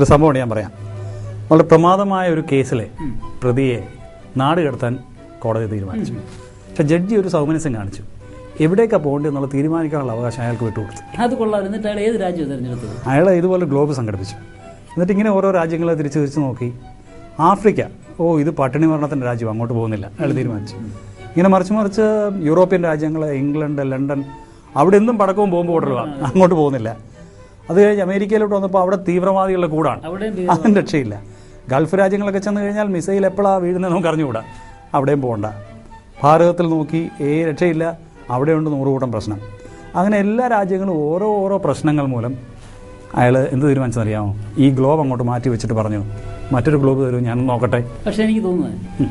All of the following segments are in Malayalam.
ഒരു സംഭവമാണ് ഞാൻ പറയാം. വളരെ പ്രമാദമായ ഒരു കേസിലെ പ്രതിയെ നാട് കടത്താൻ കോടതി തീരുമാനിച്ചു. പക്ഷെ ജഡ്ജി ഒരു സൗമനസ്യം കാണിച്ചു. എവിടേക്കാണ് പോകേണ്ടത് എന്നുള്ള തീരുമാനിക്കാനുള്ള അവകാശം അയാൾക്ക് വിട്ടുകൊടുത്തു. അത് കൊള്ളാം. എന്നിട്ട് അയാൾ ഏത് രാജ്യം തിരഞ്ഞെടുത്തത്? അയാൾ ഇതുപോലെ ഗ്ലോബ് സംഘടിപ്പിച്ചു. എന്നിട്ട് ഇങ്ങനെ ഓരോ രാജ്യങ്ങളെ തിരിച്ച് തിരിച്ച് നോക്കി. ആഫ്രിക്ക ഓ ഇത് പട്ടിണി മരണത്തിന്റെ രാജ്യം അങ്ങോട്ട് പോകുന്നില്ല. അയാൾ തീരുമാനിച്ചു. ഇങ്ങനെ മറിച്ച് മറിച്ച് യൂറോപ്യൻ രാജ്യങ്ങൾ ഇംഗ്ലണ്ട് ലണ്ടൻ അവിടെ എന്തും പടക്കവും ബോംബ് ഓർഡറുമാണ് അങ്ങോട്ട് പോകുന്നില്ല. അത് കഴിഞ്ഞ് അമേരിക്കയിലോട്ട് വന്നപ്പോൾ അവിടെ തീവ്രവാദികളുടെ കൂടാണ്. അതിന് രക്ഷയില്ല. ഗൾഫ് രാജ്യങ്ങളൊക്കെ ചെന്ന് കഴിഞ്ഞാൽ മിസൈൽ എപ്പോഴാണ് വീഴുന്നത് നമുക്ക് അറിഞ്ഞുകൂടാ. അവിടെയും പോകണ്ട ഭാരതത്തിൽ നോക്കി ഏ രക്ഷയില്ല. അവിടെയുണ്ട് നൂറുകൂട്ടം പ്രശ്നം. അങ്ങനെ എല്ലാ രാജ്യങ്ങളും ഓരോ ഓരോ പ്രശ്നങ്ങൾ മൂലം അയാൾ എന്ത് തീരുമാനിച്ചറിയാമോ ഈ ഗ്ലോബ് അങ്ങോട്ട് മാറ്റി വെച്ചിട്ട് പറഞ്ഞു. മറ്റൊരു ഗ്ലോബ് തരും ഞാൻ നോക്കട്ടെ. പക്ഷേ എനിക്ക് തോന്നുന്നത്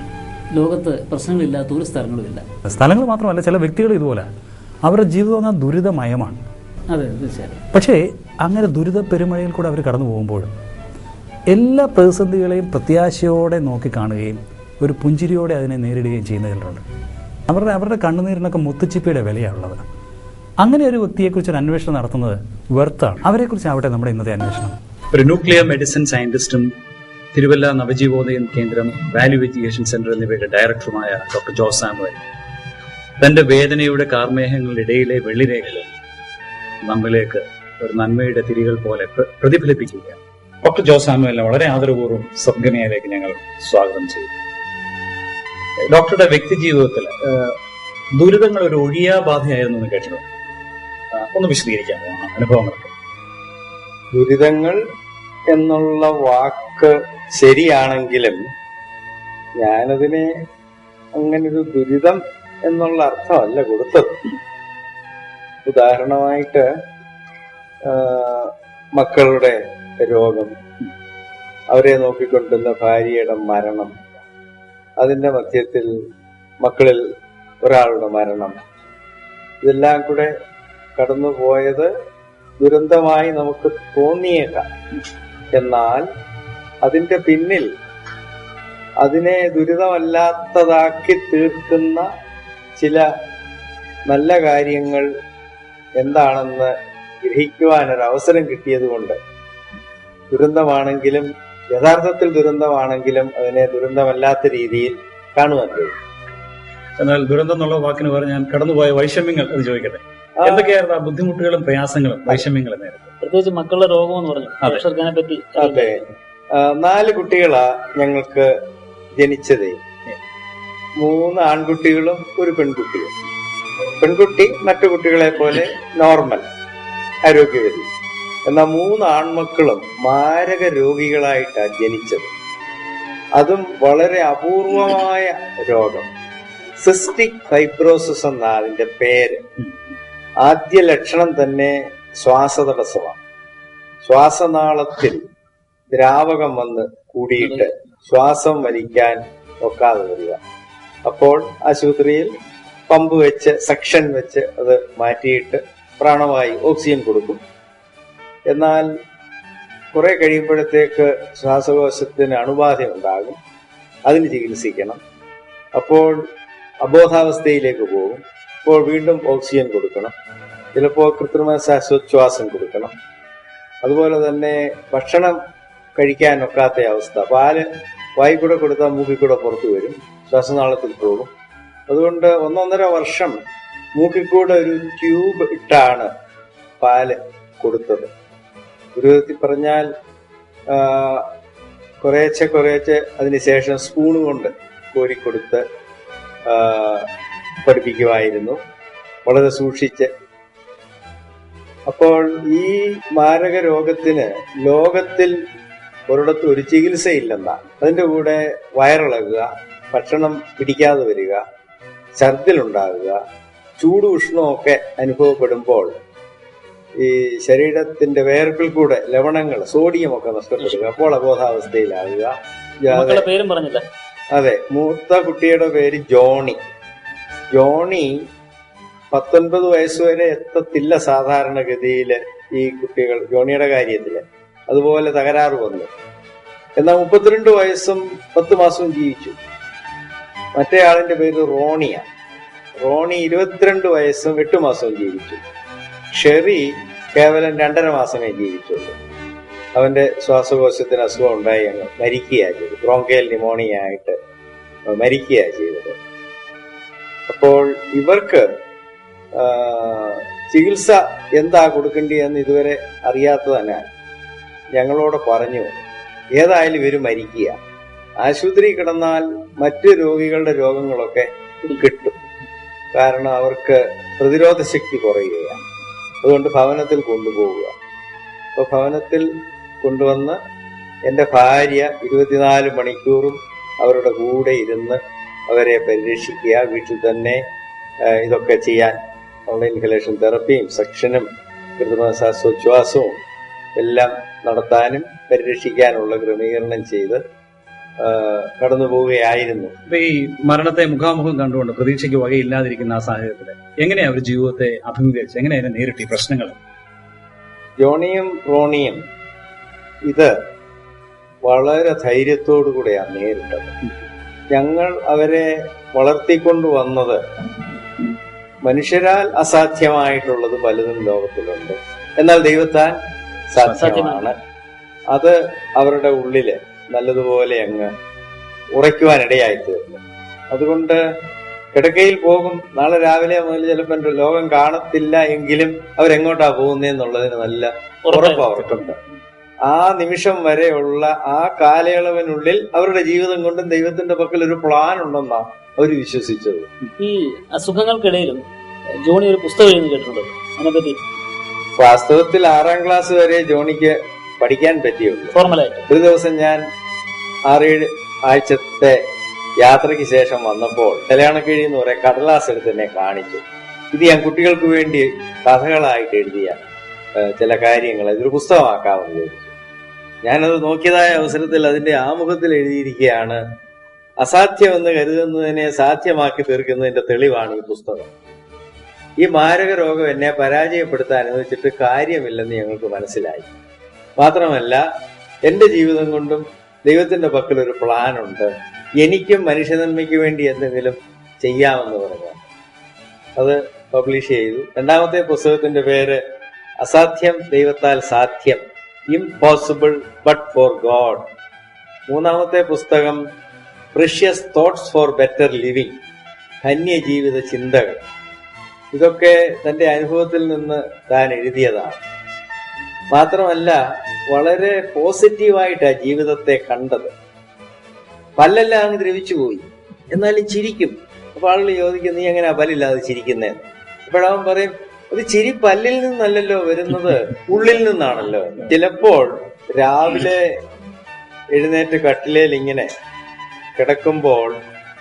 ലോകത്ത് പ്രശ്നങ്ങളില്ലാത്ത ഒരു സ്ഥലങ്ങളുമില്ല സ്ഥലങ്ങൾ മാത്രമല്ല ചില വ്യക്തികൾ ഇതുപോലെ. അവരുടെ ജീവിതം എന്നാൽ ദുരിതമയമാണ്. അതെ തീർച്ചയായും പക്ഷേ അങ്ങനെ ദുരിത പെരുമഴയിൽ കൂടെ അവർ കടന്നു പോകുമ്പോൾ എല്ലാ പ്രതിസന്ധികളെയും പ്രത്യാശയോടെ നോക്കി കാണുകയും ഒരു പുഞ്ചിരിയോടെ അതിനെ നേരിടുകയും ചെയ്യുന്ന ചിലരുണ്ട് അവരുടെ അവരുടെ കണ്ണുനീരിനൊക്കെ മുത്തുച്ചിപ്പിയുടെ വിലയാണുള്ളത് അങ്ങനെ ഒരു വ്യക്തിയെക്കുറിച്ച് ഒരു അന്വേഷണം നടത്തുന്നത് വെർത്താണ്? അവരെക്കുറിച്ച് ആവട്ടെ നമ്മുടെ ഇന്നത്തെ അന്വേഷണം. ഒരു ന്യൂക്ലിയർ മെഡിസിൻ സയന്റിസ്റ്റും തിരുവല്ല നവജീവോദയം കേന്ദ്രം വാല്യൂ എഡ്യൂക്കേഷൻ സെന്റർ എന്നിവയുടെ ഡയറക്ടറുമായ ഡോക്ടർ ജോസ് സാമുവൽ തന്റെ വേദനയുടെ കാർമേഹങ്ങളുടെ ഇടയിലെ വെള്ളിരേഖകൾ നമ്മിലേക്ക് ഒരു നന്മയുടെ തിരികൾ പോലെ പ്രതിഫലിപ്പിക്കുക പ്രതിഫലിപ്പിക്കുകയാണ്. ഡോക്ടർ ജോസാമുവിനെ വളരെ ആദരപൂർവം സദ്ഗമയിലേക്ക് ഞങ്ങൾ സ്വാഗതം ചെയ്യും ഡോക്ടറുടെ വ്യക്തി ജീവിതത്തിൽ ദുരിതങ്ങൾ ഒരു ഒഴിയാ ബാധയായിരുന്നു എന്ന് കേട്ടിട്ടുണ്ട്. ഒന്ന് വിശദീകരിക്കാമോ അനുഭവങ്ങൾ ദുരിതങ്ങൾ എന്നുള്ള വാക്ക് ശരിയാണെങ്കിലും ഞാനതിനെ അങ്ങനൊരു ദുരിതം എന്നുള്ള അർത്ഥമല്ല കൊടുത്തത്. ഉദാഹരണമായിട്ട് മക്കളുടെ രോഗം അവരെ നോക്കിക്കൊണ്ടുന്ന ഭാര്യയുടെ മരണം അതിന്റെ മധ്യത്തിൽ മക്കളിൽ ഒരാളുടെ മരണം. ഇതെല്ലാം കൂടെ കടന്നുപോയത് ദുരന്തമായി നമുക്ക് തോന്നിയേക്കാം. എന്നാൽ അതിന്റെ പിന്നിൽ അതിനെ ദുരിതമല്ലാത്തതാക്കി തീർക്കുന്ന ചില നല്ല കാര്യങ്ങൾ എന്താണെന്ന് ഗ്രഹിക്കുവാൻ ഒരു അവസരം കിട്ടിയതുകൊണ്ട് ദുരന്തമാണെങ്കിലും യഥാർത്ഥത്തിൽ ദുരന്തമാണെങ്കിലും അതിനെ ദുരന്തമല്ലാത്ത രീതിയിൽ കാണുവാൻ കഴിയും. എന്നാൽ ദുരന്തം എന്നുള്ള വാക്കിന് പറഞ്ഞ് ഞാൻ കടന്നുപോയ വൈഷമ്യങ്ങൾ എന്ന് ചോദിക്കട്ടെ? എന്തൊക്കെയായിരുന്നു ആ ബുദ്ധിമുട്ടുകളും പ്രയാസങ്ങളും വൈഷമ്യങ്ങളും നേരത്തെ പ്രത്യേകിച്ച് മക്കളുടെ രോഗം എന്ന് പറഞ്ഞു പറ്റി അതെ. നാല് കുട്ടികളാ ഞങ്ങൾക്ക് ജനിച്ചതേ. മൂന്ന് ആൺകുട്ടികളും ഒരു പെൺകുട്ടിയും. പെൺകുട്ടി മറ്റു കുട്ടികളെ പോലെ നോർമൽ ആരോഗ്യവതി. എന്നാൽ മൂന്ന് ആൺമക്കളും മാരക രോഗികളായിട്ടാണ് ജനിച്ചത്. അതും വളരെ അപൂർവമായ രോഗം. സിസ്റ്റിക് ഫൈബ്രോസിസ് എന്ന അതിന്റെ പേര്. ആദ്യ ലക്ഷണം തന്നെ ശ്വാസതടസ്സമാണ്. ശ്വാസനാളത്തിൽ ദ്രാവകം വന്ന് കൂടിയിട്ട് ശ്വാസം വലിക്കാൻ ഒക്കാതെ വരിക. അപ്പോൾ ആശുപത്രിയിൽ പമ്പ് വെച്ച് സെക്ഷൻ വെച്ച് അത് മാറ്റിയിട്ട് പ്രാണവായു ഓക്സിജൻ കൊടുക്കും. എന്നാൽ കുറെ കഴിയുമ്പോഴത്തേക്ക് ശ്വാസകോശത്തിന് അണുബാധ ഉണ്ടാകും. അതിന് ചികിത്സിക്കണം. അപ്പോൾ അബോധാവസ്ഥയിലേക്ക് പോകും. അപ്പോൾ വീണ്ടും ഓക്സിജൻ കൊടുക്കണം. ചിലപ്പോൾ കൃത്രിമ ശ്വാസോച്ഛ്വാസം കൊടുക്കണം. അതുപോലെ തന്നെ ഭക്ഷണം കഴിക്കാൻ ഒക്കാത്ത അവസ്ഥ. പാൽ വായിക്കൂടെ കൂടെ കൊടുത്താൽ മൂക്കിൽ കൂടെ പുറത്തു വരും. ശ്വാസനാളത്തിൽ പോകും. അതുകൊണ്ട് ഒന്നൊന്നര വർഷം മൂക്കിക്കൂടെ ഒരു ട്യൂബ് ഇട്ടാണ് പാൽ കൊടുത്തത്. ഒരു വിധത്തിൽ പറഞ്ഞാൽ കുറേച്ചെ കുറേച്ചെ അതിനുശേഷം സ്പൂൺ കൊണ്ട് കോരിക്കൊടുത്ത് പഠിപ്പിക്കുമായിരുന്നു. വളരെ സൂക്ഷിച്ച്. അപ്പോൾ ഈ മാരക രോഗത്തിന് ലോകത്തിൽ ഒരിടത്ത് ഒരു ചികിത്സയില്ലെന്നാണ് അതിന്റെ കൂടെ വയറിളകുക ഭക്ഷണം പിടിക്കാതെ വരിക ഛർദിലുണ്ടാകുക ചൂട് ഉഷ്ണമൊക്കെ അനുഭവപ്പെടുമ്പോൾ ഈ ശരീരത്തിന്റെ വേർപ്പിൽ കൂടെ ലവണങ്ങൾ സോഡിയം ഒക്കെ നഷ്ടപ്പെടുക അപ്പോൾ അബോധാവസ്ഥയിലാകുക പേരും പറഞ്ഞില്ല. അതെ മൂത്ത കുട്ടിയുടെ പേര് ജോണി. ജോണി പത്തൊൻപത് വയസ്സ് വരെ എത്തത്തില്ല സാധാരണഗതിയിൽ ഈ കുട്ടികൾ ജോണിയുടെ കാര്യത്തിൽ. അതുപോലെ തകരാറ് വന്നു. എന്നാൽ മുപ്പത്തിരണ്ട് വയസ്സും പത്ത് മാസവും ജീവിച്ചു. മറ്റേ ആളിന്റെ പേര് റോണിയ. റോണി ഇരുപത്തിരണ്ട് വയസ്സും എട്ട് മാസവും ജീവിച്ചു. ഷെറി കേവലം രണ്ടര മാസമേ ജീവിച്ചുള്ളൂ. അവന്റെ ശ്വാസകോശത്തിന് അസുഖം ഉണ്ടായി അങ്ങ് മരിക്കുകയാണ് ചെയ്തത്. ബ്രോങ്കേൽ ന്യൂമോണിയ ആയിട്ട് മരിക്കുകയാണ് ചെയ്തത്. അപ്പോൾ ഇവർക്ക് ചികിത്സ എന്താ കൊടുക്കേണ്ടതെന്ന് ഇതുവരെ അറിയാത്തതിനാൽ ഞങ്ങളോട് പറഞ്ഞു ഏതായാലും ഇവർ മരിക്കുക ആശുപത്രി കിടന്നാൽ മറ്റ് രോഗികളുടെ രോഗങ്ങളൊക്കെ കിട്ടും. കാരണം അവർക്ക് പ്രതിരോധ ശക്തി കുറയുകയാണ് അതുകൊണ്ട് ഭവനത്തിൽ കൊണ്ടുപോവുക. അപ്പൊ ഭവനത്തിൽ കൊണ്ടുവന്ന് എന്റെ ഭാര്യ ഇരുപത്തിനാല് മണിക്കൂറും അവരുടെ കൂടെ ഇരുന്ന് അവരെ പരിരക്ഷിക്കുക. വീട്ടിൽ തന്നെ ഇതൊക്കെ ചെയ്യാൻ ഉള്ള ഇൻഹലേഷൻ തെറപ്പിയും സെക്ഷനും കൃത്രിമ എല്ലാം നടത്താനും പരിരക്ഷിക്കാനുള്ള ക്രമീകരണം ചെയ്ത് കടന്നു പോവുകയായിരുന്നു. അപ്പൊ ഈ മരണത്തെ മുഖാമുഖം കണ്ടുകൊണ്ട് പ്രതീക്ഷയ്ക്ക് വകയില്ലാതിരിക്കുന്ന ആ സാഹചര്യത്തിൽ എങ്ങനെയാ അവർ ജീവിതത്തെ അഭിമുഖീകരിച്ച് എങ്ങനെയാണ് നേരിട്ട് പ്രശ്നങ്ങൾ ജോണിയും റോണിയും ഇത് വളരെ ധൈര്യത്തോടു കൂടെയാണ് നേരിട്ടത്. ഞങ്ങൾ അവരെ വളർത്തിക്കൊണ്ടു വന്നത് മനുഷ്യരാൽ അസാധ്യമായിട്ടുള്ളത് പലതും ലോകത്തിലുണ്ട്. എന്നാൽ ദൈവത്താൽ സാധ്യമാണ്. അത് അവരുടെ ഉള്ളിൽ നല്ലതുപോലെ അങ്ങ് ഉറയ്ക്കുവാനിടയായി തീർന്നു അതുകൊണ്ട് കിടക്കയിൽ പോകും. നാളെ രാവിലെ മുതൽ ചിലപ്പോൾ ലോകം കാണത്തില്ല എങ്കിലും അവരെങ്ങോട്ടാ പോകുന്നതെന്നുള്ളതിന് നല്ല ഉറപ്പ് അവർക്കുണ്ട്. ആ നിമിഷം വരെയുള്ള ആ കാലയളവിനുള്ളിൽ അവരുടെ ജീവിതം കൊണ്ടും ദൈവത്തിന്റെ പക്കൽ ഒരു പ്ലാൻ ഉണ്ടെന്നാ അവർ വിശ്വസിച്ചത്. ഈ അസുഖങ്ങൾക്കിടയിലും ജോണി ഒരു പുസ്തകം എഴുതി കേട്ടിട്ടുണ്ട്. അതിനെപ്പറ്റി? വാസ്തവത്തിൽ ആറാം ക്ലാസ് വരെ ജോണിക്ക് പഠിക്കാൻ പറ്റിയുള്ളൂ. ഫോർമലായിട്ട്. ഒരു ദിവസം ഞാൻ ആറേഴ് ആഴ്ചത്തെ യാത്രയ്ക്ക് ശേഷം വന്നപ്പോൾ കല്യാണക്കിഴി എന്ന് പറയാൻ കടലാസ് എടുത്ത് എന്നെ കാണിച്ചു. ഇത് ഞാൻ കുട്ടികൾക്ക് വേണ്ടി കഥകളായിട്ട് എഴുതിയ ചില കാര്യങ്ങൾ ഇതൊരു പുസ്തകമാക്കാമെന്ന് ചോദിച്ചു. ഞാനത് നോക്കിയതായ അവസരത്തിൽ അതിന്റെ ആമുഖത്തിൽ എഴുതിയിരിക്കുകയാണ് അസാധ്യമെന്ന് കരുതുന്നതിനെ സാധ്യമാക്കി തീർക്കുന്നതിന്റെ തെളിവാണ് ഈ പുസ്തകം. ഈ മാരക രോഗം എന്നെ പരാജയപ്പെടുത്താൻ അനുവദിച്ചിട്ട് കാര്യമില്ലെന്ന് ഞങ്ങൾക്ക് മനസ്സിലായി. മാത്രമല്ല എന്റെ ജീവിതം കൊണ്ടും ദൈവത്തിന്റെ പക്കൽ ഒരു പ്ലാൻ ഉണ്ട്. എനിക്കും മനുഷ്യനന്മയ്ക്ക് വേണ്ടി എന്തെങ്കിലും ചെയ്യാമെന്ന് പറഞ്ഞു അത് പബ്ലിഷ് ചെയ്തു. രണ്ടാമത്തെ പുസ്തകത്തിന്റെ പേര് അസാധ്യം ദൈവത്താൽ സാധ്യം ഇംപോസിബിൾ ബട്ട് ഫോർ ഗോഡ് മൂന്നാമത്തെ പുസ്തകം precious thoughts for better living ധന്യജീവിത ചിന്തകൾ. ഇതൊക്കെ തന്റെ അനുഭവത്തിൽ നിന്ന് താൻ എഴുതിയതാണ്. മാത്രമല്ല വളരെ പോസിറ്റീവായിട്ടാണ് ജീവിതത്തെ കണ്ടത്. പല്ലെല്ലാം അങ്ങ് ദ്രവിച്ചു പോയി. എന്നാലും ചിരിക്കും. അപ്പൊ ആളുകൾ ചോദിക്കും നീ എങ്ങനെയാ പല്ലില്ലാതെ ചിരിക്കുന്നതെന്ന് അപ്പോഴവൻ പറയും അത് ചിരി പല്ലിൽ നിന്നല്ലല്ലോ വരുന്നത് ഉള്ളിൽ നിന്നാണല്ലോ. ചിലപ്പോൾ രാവിലെ എഴുന്നേറ്റ് കട്ടിലേൽ ഇങ്ങനെ കിടക്കുമ്പോൾ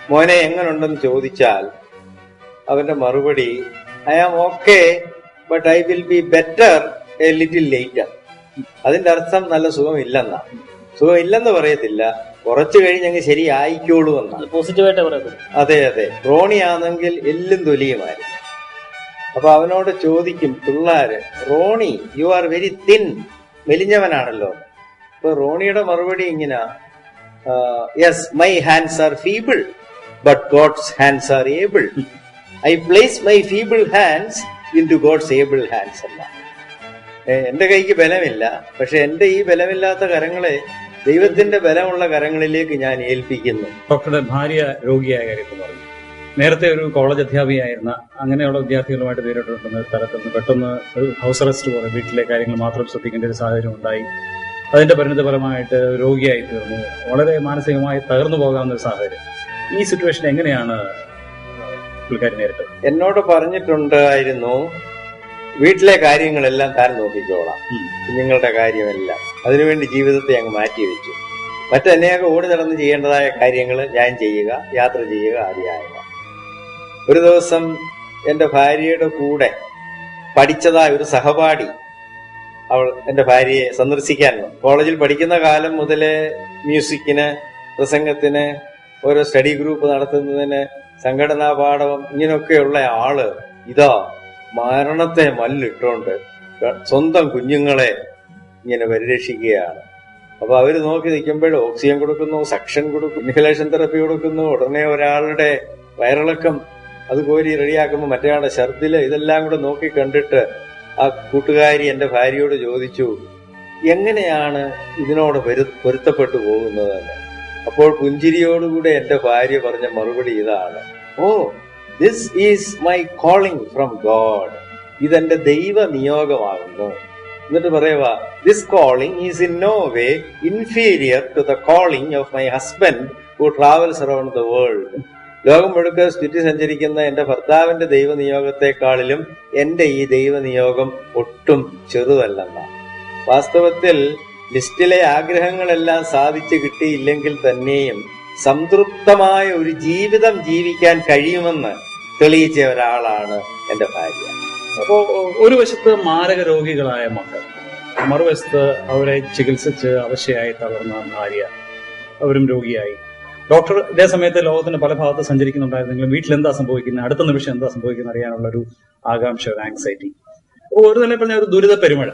മോനെ എങ്ങനുണ്ടെന്ന് ചോദിച്ചാൽ അവന്റെ മറുപടി I am okay but I will be better a little later. അതിന്റെ അർത്ഥം നല്ല സുഖമില്ലെന്നാ. സുഖമില്ലെന്ന് പറയത്തില്ല. കുറച്ചു കഴിഞ്ഞങ്ങ് ശരിയായിക്കോളൂ എന്നാ. പോസിറ്റീവായിട്ട് പറയത്തുള്ളൂ അതെ അതെ. റോണിയാണെങ്കിൽ എല്ലും തൊലിയുമായിരുന്നു അപ്പൊ അവനോട് ചോദിക്കും പിള്ളാര് Ronnie you are very thin മെലിഞ്ഞവനാണല്ലോ. അപ്പൊ റോണിയുടെ മറുപടി ഇങ്ങനെ. Yes my hands are feeble but God's hands are able I place my feeble hands into God's able hands എന്ന. എന്റെ കൈക്ക് ബലമില്ല. പക്ഷെ എന്റെ ഈ ബലമില്ലാത്ത കരങ്ങളെ ദൈവത്തിന്റെ ബലമുള്ള കരങ്ങളിലേക്ക് ഞാൻ ഏൽപ്പിക്കുന്നു. ഡോക്ടറുടെ ഭാര്യ രോഗിയായ കാര്യത്തിൽ പറഞ്ഞു. നേരത്തെ ഒരു കോളേജ് അധ്യാപികയായിരുന്ന അങ്ങനെയുള്ള വിദ്യാർത്ഥികളുമായിട്ട് നേരിട്ടുണ്ടെന്ന സ്ഥലത്ത് നിന്ന് പെട്ടെന്ന് ഹൗസ് അറസ്റ്റ് പോലെ വീട്ടിലെ കാര്യങ്ങൾ മാത്രം ശ്രദ്ധിക്കേണ്ട ഒരു സാഹചര്യം ഉണ്ടായി. അതിന്റെ പരിണിതഫലമായിട്ട് രോഗിയായി തീർന്നു. വളരെ മാനസികമായി തകർന്നു പോകാവുന്ന ഒരു സാഹചര്യം. ഈ സിറ്റുവേഷൻ എങ്ങനെയാണ് പുള്ളിക്കാരി നേരിട്ടത്? എന്നോട് പറഞ്ഞിട്ടുണ്ടായിരുന്നു വീട്ടിലെ കാര്യങ്ങളെല്ലാം താൻ നോക്കിക്കോളാം. കുഞ്ഞുങ്ങളുടെ കാര്യമെല്ലാം. അതിനുവേണ്ടി ജീവിതത്തെ അങ്ങ് മാറ്റി വെച്ചു. മറ്റനേകം ഓടി നടന്ന് ചെയ്യേണ്ടതായ കാര്യങ്ങൾ ഞാൻ ചെയ്യുക യാത്ര ചെയ്യുക ആദ്യമായുക ഒരു ദിവസം എന്റെ ഭാര്യയുടെ കൂടെ പഠിച്ചതായ ഒരു സഹപാഠി അവൾ എന്റെ ഭാര്യയെ സന്ദർശിക്കാൻ കോളേജിൽ പഠിക്കുന്ന കാലം മുതലേ മ്യൂസിക്കിന് പ്രസംഗത്തിന് ഓരോ സ്റ്റഡി ഗ്രൂപ്പ് നടത്തുന്നതിന് സംഘടനാ പാഠം ഇങ്ങനെയൊക്കെയുള്ള ആൾ ഇതാ. മരണത്തെ മല്ലിട്ടോണ്ട് സ്വന്തം കുഞ്ഞുങ്ങളെ ഇങ്ങനെ പരിരക്ഷിക്കുകയാണ്. അപ്പൊ അവർ നോക്കി നിൽക്കുമ്പോൾ ഓക്സിജൻ കൊടുക്കുന്നു സക്ഷൻ കൊടുക്കുന്നു ഇൻഹലേഷൻ തെറപ്പി കൊടുക്കുന്നു. ഉടനെ ഒരാളുടെ വയറിളക്കം അത് കോരി റെഡിയാക്കുമ്പോൾ മറ്റേയാളുടെ ഛർദിൽ ഇതെല്ലാം കൂടെ നോക്കി കണ്ടിട്ട് ആ കൂട്ടുകാരി എന്റെ ഭാര്യയോട് ചോദിച്ചു എങ്ങനെയാണ് ഇതിനോട് പൊരു- പൊരുത്തപ്പെട്ടു പോകുന്നത്? അപ്പോൾ പുഞ്ചിരിയോടുകൂടെ എന്റെ ഭാര്യ പറഞ്ഞ മറുപടി ഇതാണ്. ഓ this is my calling from God ഇതെന്റെ ദൈവ നിയോഗമാകുന്നു എന്നിട്ട് പറയുക this calling is in no way inferior to the calling of my husband who travels around the world ലോകം മുഴുക്ക ചുറ്റി സഞ്ചരിക്കുന്ന എന്റെ ഭർത്താവിന്റെ ദൈവ നിയോഗത്തെക്കാളിലും എന്റെ ഈ ദൈവ നിയോഗം ഒട്ടും ചെറുതല്ലെന്ന. വാസ്തവത്തിൽ ലിസ്റ്റിലെ ആഗ്രഹങ്ങളെല്ലാം സാധിച്ചു കിട്ടിയില്ലെങ്കിൽ തന്നെയും സംതൃപ്തമായ ഒരു ജീവിതം ജീവിക്കാൻ കഴിയുമെന്ന് തെളിയിച്ച ഒരാളാണ് എന്റെ ഭാര്യ. അപ്പോ ഒരു വശത്ത് മാരക രോഗികളായ മക്കൾ മറുവശത്ത് അവരെ ചികിത്സിച്ച് അവശയായി തളർന്ന ഭാര്യ അവരും രോഗിയായി. ഡോക്ടർ ഇതേ സമയത്ത് ലോകത്തിന്റെ പല ഭാഗത്ത് സഞ്ചരിക്കുന്നുണ്ടായിരുന്നെങ്കിലും വീട്ടിൽ എന്താ സംഭവിക്കുന്നത്? അടുത്ത നിമിഷം എന്താ സംഭവിക്കുന്നത് അറിയാനുള്ള ഒരു ആകാംക്ഷ ഒരു ആങ്സൈറ്റി ഒരു തന്നെ പറഞ്ഞ ഒരു ദുരിത പെരുമഴ.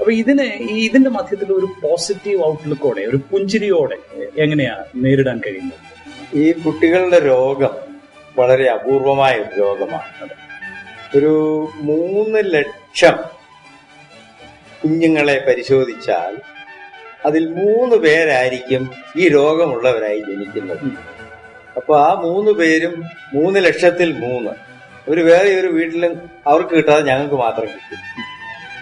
അപ്പൊ ഇതിനെ ഈ ഇതിന്റെ മധ്യത്തിൽ ഒരു പോസിറ്റീവ് ഔട്ട്ലുക്കോടെ ഒരു പുഞ്ചിരിയോടെ എങ്ങനെയാ നേരിടാൻ കഴിയുന്നത്? ഈ കുട്ടികളുടെ രോഗം വളരെ അപൂർവമായ ഒരു രോഗമാണ്. ഒരു മൂന്ന് ലക്ഷം കുഞ്ഞുങ്ങളെ പരിശോധിച്ചാൽ അതിൽ മൂന്ന് പേരായിരിക്കും ഈ രോഗമുള്ളവരായി ജനിക്കുന്നത്. അപ്പൊ ആ മൂന്ന് പേരും മൂന്ന് ലക്ഷത്തിൽ മൂന്ന്. ഒരു വേറെ ഒരു വീട്ടിലും അവർക്ക് കിട്ടാതെ ഞങ്ങൾക്ക് മാത്രം കിട്ടും.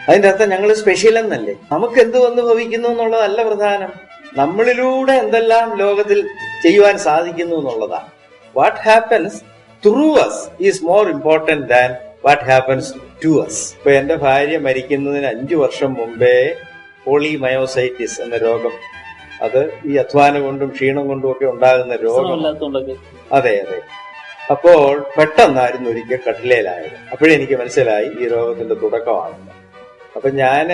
അതിന്റെ അർത്ഥം ഞങ്ങൾ സ്പെഷ്യൽ എന്നല്ലേ? നമുക്ക് എന്ത് വന്ന് ഭവിക്കുന്നു എന്നുള്ളതല്ല പ്രധാനം. നമ്മളിലൂടെ എന്തെല്ലാം ലോകത്തിൽ ചെയ്യുവാൻ സാധിക്കുന്നു എന്നുള്ളതാണ്. What happens through us is more important than what happens to us ഇപ്പൊ എന്റെ ഭാര്യ മരിക്കുന്നതിന് അഞ്ചു വർഷം മുമ്പേ പോളിമയോസൈറ്റിസ് എന്ന രോഗം അത് ഈ അധ്വാനം കൊണ്ടും ക്ഷീണം കൊണ്ടും ഒക്കെ ഉണ്ടാകുന്ന രോഗം. അതെ അതെ. അപ്പോൾ പെട്ടെന്നായിരുന്നു ഒരിക്കൽ കട്ടിലയിലായത് അപ്പോഴെനിക്ക് മനസ്സിലായി ഈ രോഗത്തിന്റെ തുടക്കമാണെന്ന്. അപ്പൊ ഞാൻ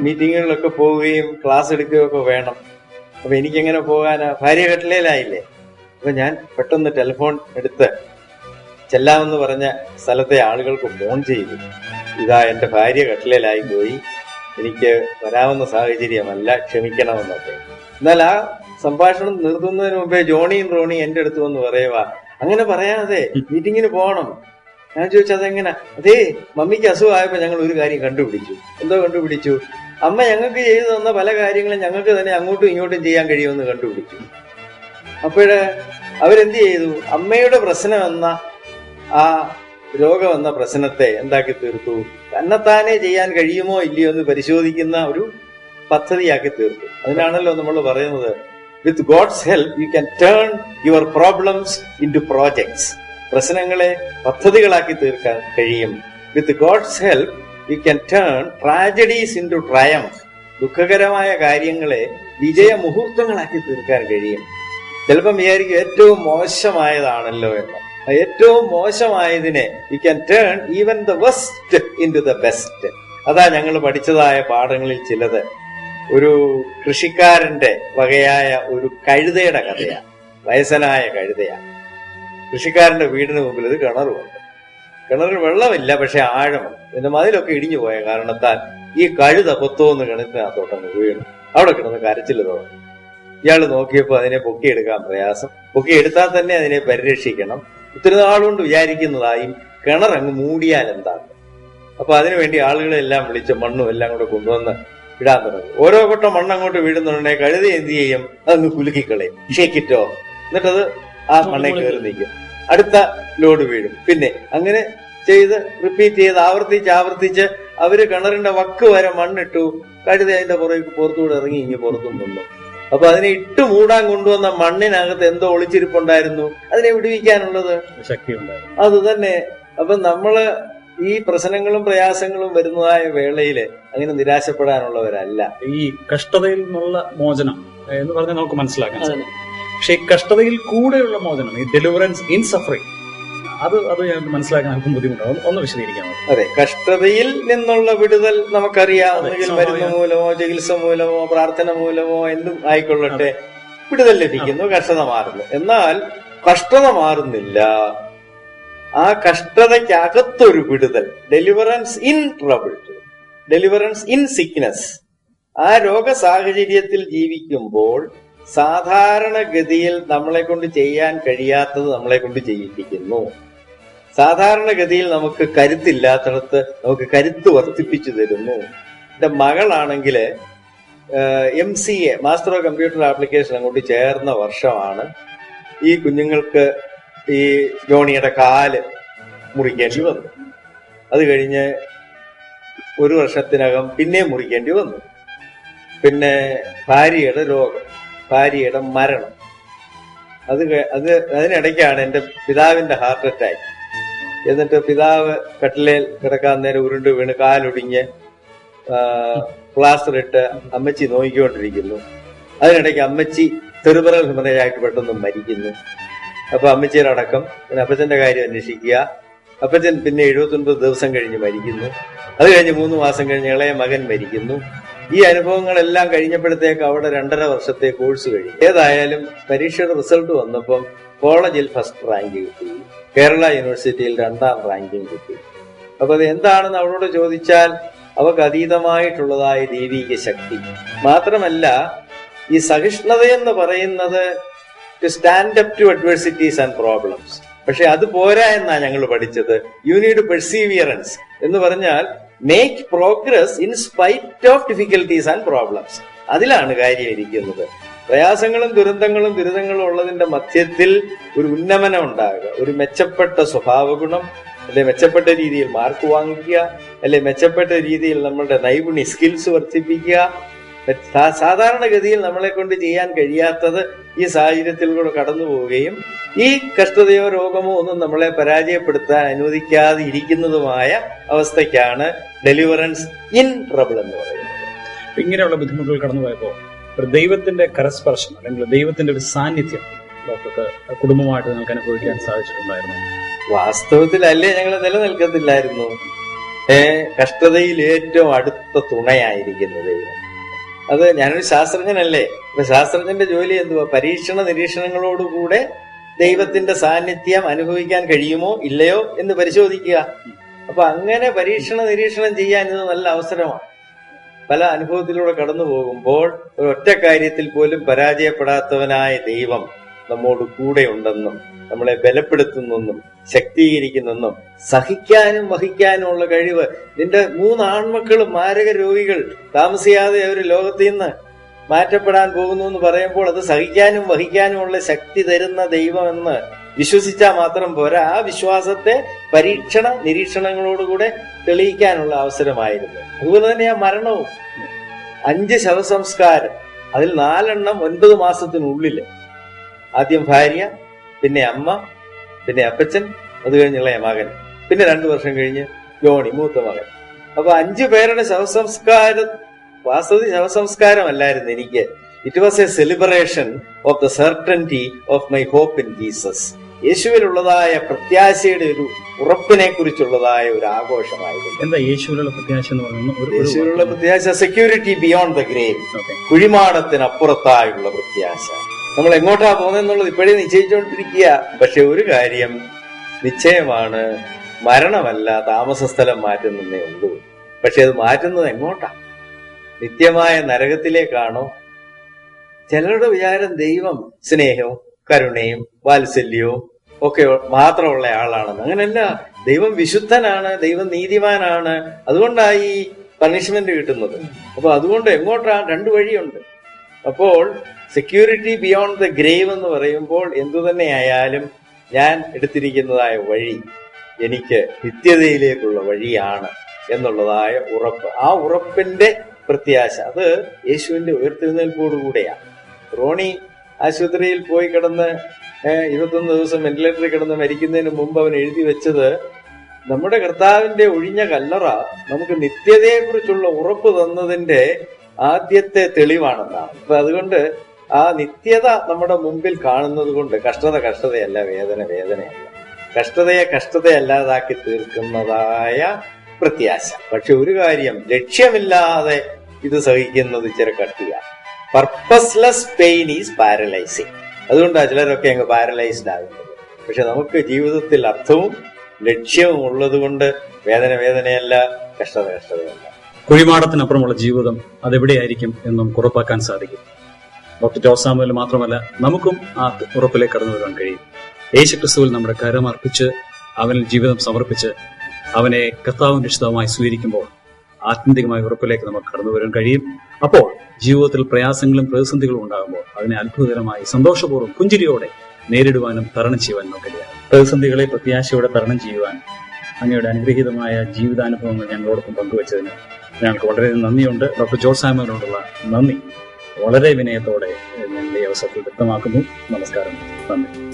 മീറ്റിങ്ങുകളിലൊക്കെ പോവുകയും ക്ലാസ് എടുക്കുകയും ഒക്കെ വേണം. അപ്പൊ എനിക്കെങ്ങനെ പോകാനാ? ഭാര്യ കട്ടിലയിലായില്ലേ അപ്പൊ ഞാൻ പെട്ടെന്ന് ടെലിഫോൺ എടുത്ത് ചെല്ലാമെന്ന് പറഞ്ഞ സ്ഥലത്തെ ആളുകൾക്ക് ഫോൺ ചെയ്തു. ഇതാ എന്റെ ഭാര്യ കട്ടിലയിലായി പോയി. എനിക്ക് വരാവുന്ന സാഹചര്യമല്ല ക്ഷമിക്കണമെന്നൊക്കെ. എന്നാൽ ആ സംഭാഷണം നിർത്തുന്നതിന് മുമ്പേ ജോണിയും റോണിയും എന്റെ അടുത്ത് വന്ന് പറയുക അങ്ങനെ പറയാതെ മീറ്റിങ്ങിന് പോകണം. ഞാൻ ചോദിച്ചു അതെങ്ങനെ? അതേ മമ്മിക്ക് അസുഖമായപ്പോൾ ഞങ്ങൾ ഒരു കാര്യം കണ്ടുപിടിച്ചു. എന്തോ കണ്ടുപിടിച്ചു? അമ്മ ഞങ്ങൾക്ക് ചെയ്തു തന്ന പല കാര്യങ്ങളും ഞങ്ങൾക്ക് തന്നെ അങ്ങോട്ടും ഇങ്ങോട്ടും ചെയ്യാൻ കഴിയുമെന്ന് കണ്ടുപിടിച്ചു. അപ്പോഴ് അവരെന്ത് ചെയ്തു? അമ്മയുടെ പ്രശ്നം എന്ന ആ രോഗം എന്ന പ്രശ്നത്തെ എന്താക്കി തീർത്തു? തന്നെത്താനെ ചെയ്യാൻ കഴിയുമോ ഇല്ലയോ എന്ന് പരിശോധിക്കുന്ന ഒരു പദ്ധതിയാക്കി തീർത്തു. അതിനാണല്ലോ നമ്മൾ പറയുന്നത് with God's help you can turn your problems into projects പ്രശ്നങ്ങളെ പദ്ധതികളാക്കി തീർക്കാൻ കഴിയും. With God's help you can turn tragedies into triumph ദുഃഖകരമായ കാര്യങ്ങളെ വിജയ മുഹൂർത്തങ്ങളാക്കി തീർക്കാൻ കഴിയും. ചിലപ്പം വിചാരിക്കും ഏറ്റവും മോശമായതാണല്ലോ എന്ന്. ഏറ്റവും മോശമായതിനെ you can turn even the worst into the best അതാ ഞങ്ങൾ പഠിച്ചതായ പാഠങ്ങളിൽ ചിലത്. ഒരു കൃഷിക്കാരന്റെ വകയായ ഒരു കഴുതയുടെ കഥയാണ്. വയസ്സനായ കഴുതയാണ്. കൃഷിക്കാരന്റെ വീടിന് മുമ്പിൽ ഒരു കിണറുമുണ്ട്. കിണറിൽ വെള്ളമില്ല പക്ഷെ ആഴമുണ്ട്. ഇതിന്റെ മതിലൊക്കെ ഇടിഞ്ഞു പോയ കാരണത്താൽ ഈ കഴുത കൊത്തോന്ന് കിണറ്റിനകത്തോട്ടങ്ങ് വീണു. അവിടെ കിടന്ന് കരച്ചിൽ തുടങ്ങി. ഇയാൾ നോക്കിയപ്പോൾ അതിനെ പൊക്കിയെടുക്കാൻ പ്രയാസം. പൊക്കിയെടുത്താൽ തന്നെ അതിനെ പരിരക്ഷിക്കണം. ഒത്തിരി നാളുകൊണ്ട് വിചാരിക്കുന്നതായി കിണർ അങ്ങ് മൂടിയാൽ എന്താണ് അപ്പൊ അതിനുവേണ്ടി ആളുകളെ എല്ലാം വിളിച്ച് മണ്ണും എല്ലാം കൂടെ കൊണ്ടുവന്ന് ഇടാൻ തുടങ്ങി. ഓരോ കൊട്ടം മണ്ണ് അങ്ങോട്ട് വീടുന്നുണ്ടെ കഴുത എന്ത് ചെയ്യും? അതങ്ങ് കുലുക്കിക്കളയും. ഷേക്കിറ്റോ എന്നിട്ടത് ആ മണ്ണയിൽ കയറി നിൽക്കും. അടുത്ത ലോഡ് വീഴും. പിന്നെ അങ്ങനെ ചെയ്ത് റിപ്പീറ്റ് ചെയ്ത് ആവർത്തിച്ച് ആവർത്തിച്ച് അവർ കിണറിന്റെ വക്ക് വരെ മണ്ണിട്ടു. കഴുത അതിന്റെ പുറകെ പുറത്തുകൂടെ ഇറങ്ങി ഇങ്ങനെ പുറത്തും നിന്നു അപ്പൊ അതിനെ ഇട്ട് മൂടാൻ കൊണ്ടുവന്ന മണ്ണിനകത്ത് എന്തോ ഒളിച്ചിരിപ്പുണ്ടായിരുന്നു. അതിനെ വിടുവിക്കാനുള്ളത്? അത് തന്നെ. അപ്പൊ നമ്മൾ ഈ പ്രശ്നങ്ങളും പ്രയാസങ്ങളും വരുന്നതായ വേളയിൽ അങ്ങനെ നിരാശപ്പെടാനുള്ളവരല്ല. ഈ കഷ്ടതയിൽ നിന്നുള്ള മോചനം എന്ന് പറഞ്ഞാൽ നമുക്ക് മനസ്സിലാക്കാൻ. സാധിക്കും. പക്ഷെ ഈ കഷ്ടതയിൽ കൂടെയുള്ള മോചനം ഈ ഡെലിവറൻസ് ഇൻ സഫറിങ് അത് അത് ഞങ്ങൾക്ക് മനസ്സിലാക്കാൻ അല്പം ബുദ്ധിമുട്ടാണ് ഒന്ന് വിശദീകരിക്കാം വിശദീകരിക്കാമോ? അതെ കഷ്ടതയിൽ നിന്നുള്ള വിടുതൽ നമുക്കറിയാം. മരുന്ന് മൂലമോ ചികിത്സ മൂലമോ പ്രാർത്ഥന മൂലമോ എന്തും ആയിക്കൊള്ളട്ടെ. വിടുതൽ ലഭിക്കുന്നു കഷ്ടത മാറുന്നു. എന്നാൽ കഷ്ടത മാറുന്നില്ല. ആ കഷ്ടതയ്ക്കകത്തൊരു വിടുതൽ deliverance in trouble deliverance in sickness ആ രോഗ സാഹചര്യത്തിൽ ജീവിക്കുമ്പോൾ സാധാരണഗതിയിൽ നമ്മളെ കൊണ്ട് ചെയ്യാൻ കഴിയാത്തത് നമ്മളെ കൊണ്ട് ചെയ്യിപ്പിക്കുന്നു. സാധാരണഗതിയിൽ നമുക്ക് കരുത്തില്ലാത്തടത്ത് നമുക്ക് കരുത്ത് വർദ്ധിപ്പിച്ചു തരുന്നു. എന്റെ മകളാണെങ്കിൽ M C A master of computer application അങ്ങോട്ട് ചേർന്ന വർഷമാണ്. ഈ കുഞ്ഞുങ്ങൾക്ക് ഈ ജോണിയുടെ കാൽ മുറിക്കേണ്ടി വന്നു. അത് കഴിഞ്ഞ് ഒരു വർഷത്തിനകം പിന്നെ മുറിക്കേണ്ടി വന്നു. പിന്നെ ഭാര്യയുടെ രോഗം. ഭാര്യയുടെ മരണം. അത് അത് അതിനിടയ്ക്കാണ് എന്റെ പിതാവിന്റെ ഹാർട്ട് അറ്റാക്ക് എന്നിട്ട് പിതാവ് കട്ടിലേൽ കിടക്കാൻ നേരം ഉരുണ്ട് വീണ് കാലൊടിഞ്ഞ് പ്ലാസ്റ്റർ ഇട്ട് അമ്മച്ചി നോക്കിക്കൊണ്ടിരിക്കുന്നു അതിനിടയ്ക്ക് അമ്മച്ചി തെറുപറൽ ഹിമനയായിട്ട് പെട്ടെന്ന് മരിക്കുന്നു. അപ്പൊ അമ്മച്ചിയുടെ അടക്കം പിന്നെ അപ്പച്ചന്റെ കാര്യം അന്വേഷിക്കുക. അപ്പച്ചൻ പിന്നെ എഴുപത്തൊൻപത് ദിവസം കഴിഞ്ഞ് മരിക്കുന്നു. അത് കഴിഞ്ഞ് മൂന്ന് മാസം കഴിഞ്ഞ് ഇളയ മകൻ മരിക്കുന്നു. ഈ അനുഭവങ്ങളെല്ലാം കഴിഞ്ഞപ്പോഴത്തേക്ക് അവിടെ രണ്ടര വർഷത്തെ കോഴ്സ് കഴിഞ്ഞു. ഏതായാലും പരീക്ഷയുടെ റിസൾട്ട് വന്നപ്പം കോളേജിൽ ഫസ്റ്റ് റാങ്ക് കിട്ടി. കേരള യൂണിവേഴ്സിറ്റിയിൽ രണ്ടാം റാങ്കിങ് കിട്ടി. അപ്പൊ അത് എന്താണെന്ന് അവളോട് ചോദിച്ചാൽ അവക്ക് അതീതമായിട്ടുള്ളതായ ദൈവീക ശക്തി. മാത്രമല്ല ഈ സഹിഷ്ണുത എന്ന് പറയുന്നത് to stand up to adversities and problems പക്ഷെ അത് പോരാ എന്നാ ഞങ്ങൾ പഠിച്ചത്. യു നീഡ് പെർസീവിയറൻസ് എന്ന് പറഞ്ഞാൽ make progress in spite of difficulties and problems അതിലാണ് കാര്യം ഇരിക്കുന്നത്. പ്രയാസങ്ങളും ദുരന്തങ്ങളും ദുരിതങ്ങളും ഉള്ളതിന്റെ മധ്യത്തിൽ ഒരു ഉന്നമനം ഉണ്ടാകുക. ഒരു മെച്ചപ്പെട്ട സ്വഭാവ ഗുണം അല്ലെ മെച്ചപ്പെട്ട രീതിയിൽ മാർക്ക് വാങ്ങിക്കുക അല്ലെ മെച്ചപ്പെട്ട രീതിയിൽ നമ്മളുടെ നൈപുണ്യ സ്കിൽസ് വർദ്ധിപ്പിക്കുക സാധാരണഗതിയിൽ നമ്മളെ കൊണ്ട് ചെയ്യാൻ കഴിയാത്തത് ഈ സാഹചര്യത്തിലൂടെ കടന്നു പോവുകയും ഈ കഷ്ടതയോ രോഗമോ ഒന്നും നമ്മളെ പരാജയപ്പെടുത്താൻ അനുവദിക്കാതെ ഇരിക്കുന്നതുമായ അവസ്ഥയ്ക്കാണ് ഡെലിവറൻസ് ഇൻ ട്രബിൾ എന്ന് പറയുന്നത്. ഇങ്ങനെയുള്ള ബുദ്ധിമുട്ടുകൾ കടന്നു പോയപ്പോ ഒരു ദൈവത്തിന്റെ കരസ്പർശം അല്ലെങ്കിൽ ദൈവത്തിന്റെ ഒരു സാന്നിധ്യം ഡോക്ടർക്ക് കുടുംബമായിട്ട് നിങ്ങൾക്ക് അനുഭവിക്കാൻ സാധിച്ചിട്ടുണ്ടായിരുന്നു. വാസ്തവത്തിൽ അല്ലേ ഞങ്ങൾ നിലനിൽക്കത്തില്ലായിരുന്നു? ഏ കഷ്ടതയിൽ ഏറ്റവും അടുത്ത തുണയായിരിക്കുന്നത് ദൈവം. അത് ഞാനൊരു ശാസ്ത്രജ്ഞനല്ലേ. അപ്പൊ ശാസ്ത്രജ്ഞന്റെ ജോലി എന്തുവാ? പരീക്ഷണ നിരീക്ഷണങ്ങളോടുകൂടെ ദൈവത്തിന്റെ സാന്നിധ്യം അനുഭവിക്കാൻ കഴിയുമോ ഇല്ലയോ എന്ന് പരിശോധിക്കുക. അപ്പൊ അങ്ങനെ പരീക്ഷണ നിരീക്ഷണം ചെയ്യാൻ ഇത് നല്ല അവസരമാണ്. പല അനുഭവത്തിലൂടെ കടന്നു പോകുമ്പോൾ ഒരു ഒറ്റ കാര്യത്തിൽ പോലും പരാജയപ്പെടാത്തവനായ ദൈവം നമ്മോട് കൂടെ ഉണ്ടെന്നും നമ്മളെ ബലപ്പെടുത്തുന്നെന്നും ശക്തീകരിക്കുന്നെന്നും സഹിക്കാനും വഹിക്കാനുമുള്ള കഴിവ് നിന്റെ മൂന്ന് ആൺമക്കളും മാരക രോഗികൾ താമസിയാതെ അവർ ലോകത്തിൽ നിന്ന് മാറ്റപ്പെടാൻ പോകുന്നു എന്ന് പറയുമ്പോൾ അത് സഹിക്കാനും വഹിക്കാനുമുള്ള ശക്തി തരുന്ന ദൈവമെന്ന് വിശ്വസിച്ചാൽ മാത്രം പോരാ. ആ വിശ്വാസത്തെ പരീക്ഷണ നിരീക്ഷണങ്ങളോടുകൂടെ തെളിയിക്കാനുള്ള അവസരമായിരുന്നു. അതുപോലെ തന്നെ ആ മരണവും. അഞ്ച് ശവസംസ്കാരം. അതിൽ നാലെണ്ണം ഒൻപത് മാസത്തിനുള്ളിൽ. ആദ്യം ഭാര്യ പിന്നെ അമ്മ പിന്നെ അപ്പച്ചൻ അത് കഴിഞ്ഞുള്ള മകൻ. പിന്നെ രണ്ടു വർഷം കഴിഞ്ഞ് ജോണി മൂത്ത മകൻ. അപ്പൊ അഞ്ചു പേരുടെ ശവസംസ്കാരം വാസ്തവത്തിൽ ശവസംസ്കാരമല്ലായിരുന്നു എനിക്ക്. It was a celebration of the certainty of my hope in Jesus യേശുവിനുള്ളതായ പ്രത്യാശയുടെ ഒരു ഉറപ്പിനെ കുറിച്ചുള്ളതായ ഒരു ആഘോഷമായിരുന്നു. എന്താ യേശുവിലുള്ള പ്രത്യാശ എന്ന് പറയുന്നത്? യേശുവിലുള്ള പ്രത്യാശ സെക്യൂരിറ്റി ബിയോണ്ട് ദ ഗ്രേവ് കുഴിമാടത്തിനപ്പുറത്തായുള്ള പ്രത്യാശ. നമ്മൾ എങ്ങോട്ടാ പോകുന്നതെന്നുള്ളത് ഇപ്പോഴേ നിശ്ചയിച്ചുകൊണ്ടിരിക്കുക പക്ഷെ ഒരു കാര്യം നിശ്ചയമാണ്. മരണമല്ല താമസ സ്ഥലം മാറ്റുന്നതേ ഉള്ളൂ. പക്ഷെ അത് മാറ്റുന്നത് എങ്ങോട്ടാ? നിത്യമായ നരകത്തിലേക്കാണോ? ചിലരുടെ വിചാരം ദൈവം സ്നേഹവും കരുണയും വാത്സല്യവും ഒക്കെ മാത്രമുള്ള ആളാണെന്ന്. അങ്ങനെയല്ല ദൈവം വിശുദ്ധനാണ് ദൈവം നീതിമാനാണ്. അതുകൊണ്ടാണ് ഈ പണിഷ്മെന്റ് കിട്ടുന്നത്. അപ്പൊ അതുകൊണ്ട് എങ്ങോട്ടാ? രണ്ടു വഴിയുണ്ട്. അപ്പോൾ സെക്യൂരിറ്റി ബിയോണ്ട് ദ ഗ്രേവ് എന്ന് പറയുമ്പോൾ എന്തു തന്നെയായാലും ഞാൻ എടുത്തിരിക്കുന്നതായ വഴി എനിക്ക് നിത്യതയിലേക്കുള്ള വഴിയാണ് എന്നുള്ളതായ ഉറപ്പ്. ആ ഉറപ്പിന്റെ പ്രത്യാശ അത് യേശുവിന്റെ ഉയർത്തെഴുന്നേൽപ്പോടുകൂടെയാണ് റോണി ആശുപത്രിയിൽ പോയി കിടന്ന് ഇരുപത്തൊന്ന് ദിവസം വെന്റിലേറ്ററിൽ കിടന്ന് മരിക്കുന്നതിന് മുമ്പ് അവൻ എഴുതി വെച്ചത് നമ്മുടെ കർത്താവിന്റെ ഒഴിഞ്ഞ കല്ലറ നമുക്ക് നിത്യതയെക്കുറിച്ചുള്ള ഉറപ്പ് തന്നതിന്റെ ആദ്യത്തെ തെളിവാണെന്നാണ്. അപ്പൊ അതുകൊണ്ട് ആ നിത്യത നമ്മുടെ മുമ്പിൽ കാണുന്നത് കൊണ്ട് കഷ്ടത കഷ്ടതയല്ല വേദന വേദനയല്ല. കഷ്ടതയെ കഷ്ടതയല്ലാതാക്കി തീർക്കുന്നതായ പ്രത്യാശ. പക്ഷെ ഒരു കാര്യം ലക്ഷ്യമില്ലാതെ ഇത് സഹിക്കുന്നത് ഇച്ചിരി കട്ടിയാണ് പർപ്പസ്ലെസ് പെയിൻ ഈസ് പാരലൈസിങ് അതുകൊണ്ടാണ് ചിലരൊക്കെ അങ്ങ് പാരലൈസ്ഡ് ആകുന്നത്. പക്ഷെ നമുക്ക് ജീവിതത്തിൽ അർത്ഥവും ലക്ഷ്യവും ഉള്ളത് കൊണ്ട് വേദന വേദനയല്ല കഷ്ടത കഷ്ടതയല്ല. കുഴിമാടത്തിനപ്പുറമുള്ള ജീവിതം അതെവിടെയായിരിക്കും എന്നും ഉറപ്പാക്കാൻ സാധിക്കും. ഡോക്ടർ ജോസാമുവിൽ മാത്രമല്ല നമുക്കും ആ ഉറപ്പിലേക്ക് കടന്നു വരാൻ കഴിയും. യേശുക്രിസ്തുവിൽ നമ്മുടെ കരമർപ്പിച്ച് അവനിൽ ജീവിതം സമർപ്പിച്ച് അവനെ കർത്താവും രക്ഷിതാവുമായി സ്വീകരിക്കുമ്പോൾ ആത്യന്തികമായ ഉറപ്പിലേക്ക് നമുക്ക് കടന്നു വരാൻ കഴിയും. അപ്പോൾ ജീവിതത്തിൽ പ്രയാസങ്ങളും പ്രതിസന്ധികളും ഉണ്ടാകുമ്പോൾ അതിനെ അത്ഭുതകരമായി സന്തോഷപൂർവം പുഞ്ചിരിയോടെ നേരിടുവാനും തരണം ചെയ്യുവാനും കഴിയാം. പ്രതിസന്ധികളെ പ്രത്യാശയോടെ തരണം ചെയ്യുവാൻ അങ്ങയുടെ അനുഗ്രഹീതമായ ജീവിതാനുഭവങ്ങൾ ഞങ്ങളോടൊപ്പം പങ്കുവച്ചതിന് ഞങ്ങൾക്ക് വളരെ നന്ദിയുണ്ട്. ഡോക്ടർ ജോസ് സാമുവിനോടുള്ള നന്ദി. വളരെ വിനയത്തോടെ ഞങ്ങളുടെ ഈ അവസരത്തിൽ വ്യക്തമാക്കുന്നു. നമസ്കാരം. നന്ദി.